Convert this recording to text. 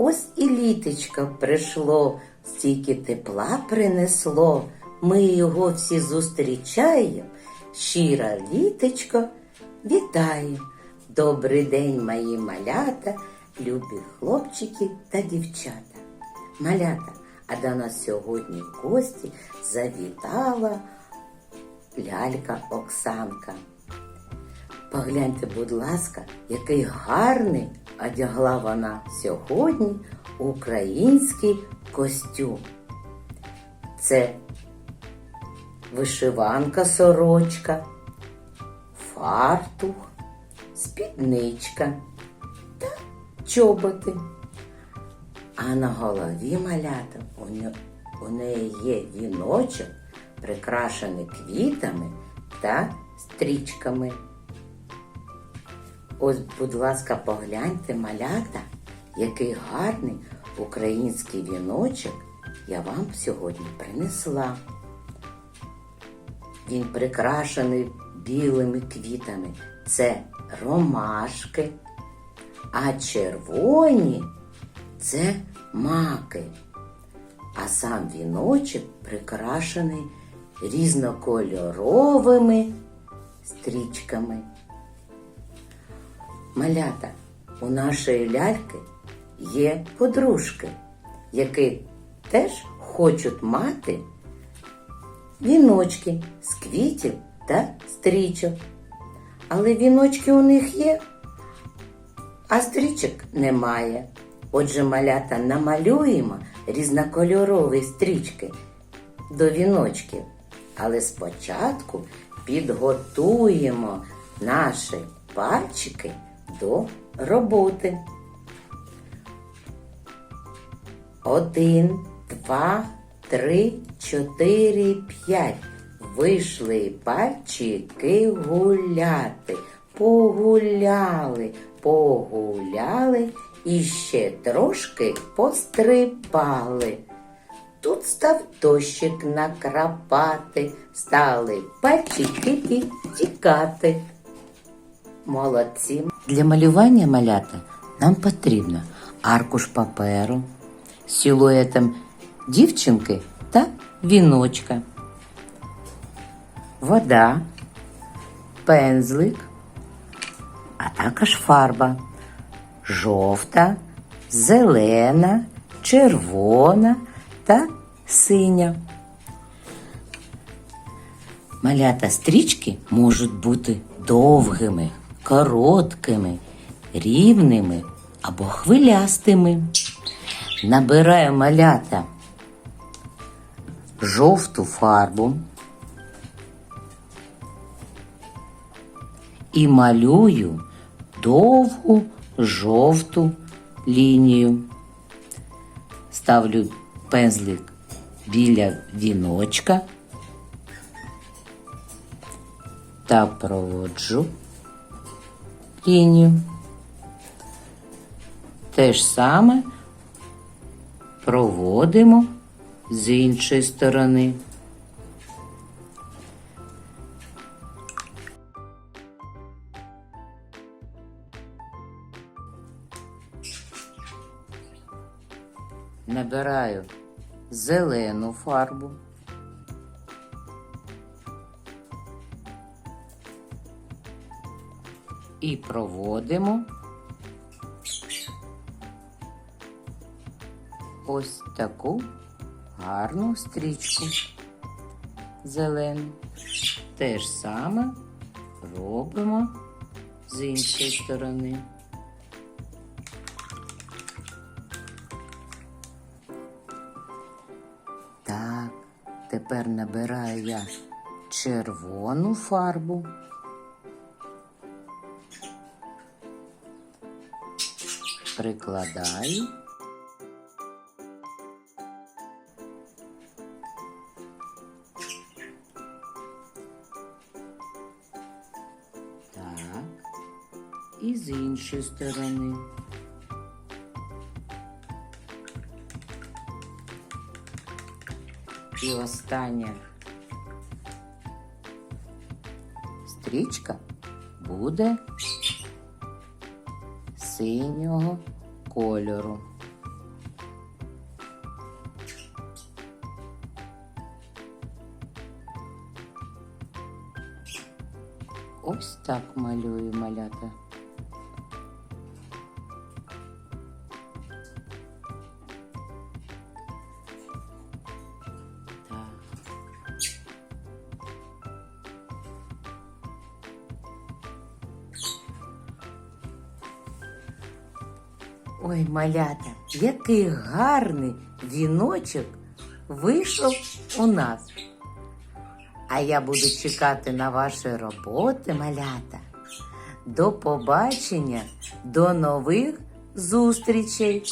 Ось і літочко прийшло, стільки тепла принесло. Ми його всі зустрічаємо. Щира літочко, вітаю. Добрий день, мої малята, любі хлопчики та дівчата. Малята, а до нас сьогодні в гості завітала лялька Оксанка. Погляньте, будь ласка, який гарний одягла вона сьогодні український костюм. Це вишиванка сорочка, фартух, спідничка та чоботи. А на голові малята у, неї є віночок, прикрашений квітами та стрічками. Ось, будь ласка, погляньте, малята, який гарний український віночок я вам сьогодні принесла. Він прикрашений білими квітами. Це ромашки, а червоні це маки. А сам віночок прикрашений різнокольоровими стрічками. Малята, у нашої ляльки є подружки, які теж хочуть мати віночки з квітів та стрічок. Але віночки у них є, а стрічок немає. Отже, малята намалюємо різнокольорові стрічки до віночків. Але спочатку підготуємо наші пальчики до роботи. Один, два, три, чотири, п'ять. Вийшли пальчики гуляти. Погуляли, погуляли і ще трошки пострибали. Тут став дощик накрапати, стали пальчики підтікати. Молодці. Для малювання малята нам потрібно аркуш паперу з силуетом дівчинки та віночка, вода, пензлик, а також фарба. Жовта, зелена, червона та синя. Малята стрічки можуть бути довгими, короткими, рівними або хвилястими. Набираю малята жовту фарбу і малюю довгу жовту лінію. Ставлю пензлик біля віночка та проводжу лінію. Те ж саме проводимо з іншої сторони. Набираю зелену фарбу. І проводимо ось таку гарну стрічку зелену. Те ж саме робимо з іншої сторони. Так, тепер набираю я червону фарбу. Прикладаю. Так, і з іншої сторони. І остання стрічка буде синього кольору. Ось так малюю малята. Ой, малята, який гарний віночок вийшов у нас. А я буду чекати на ваші роботи, малята. До побачення, до нових зустрічей!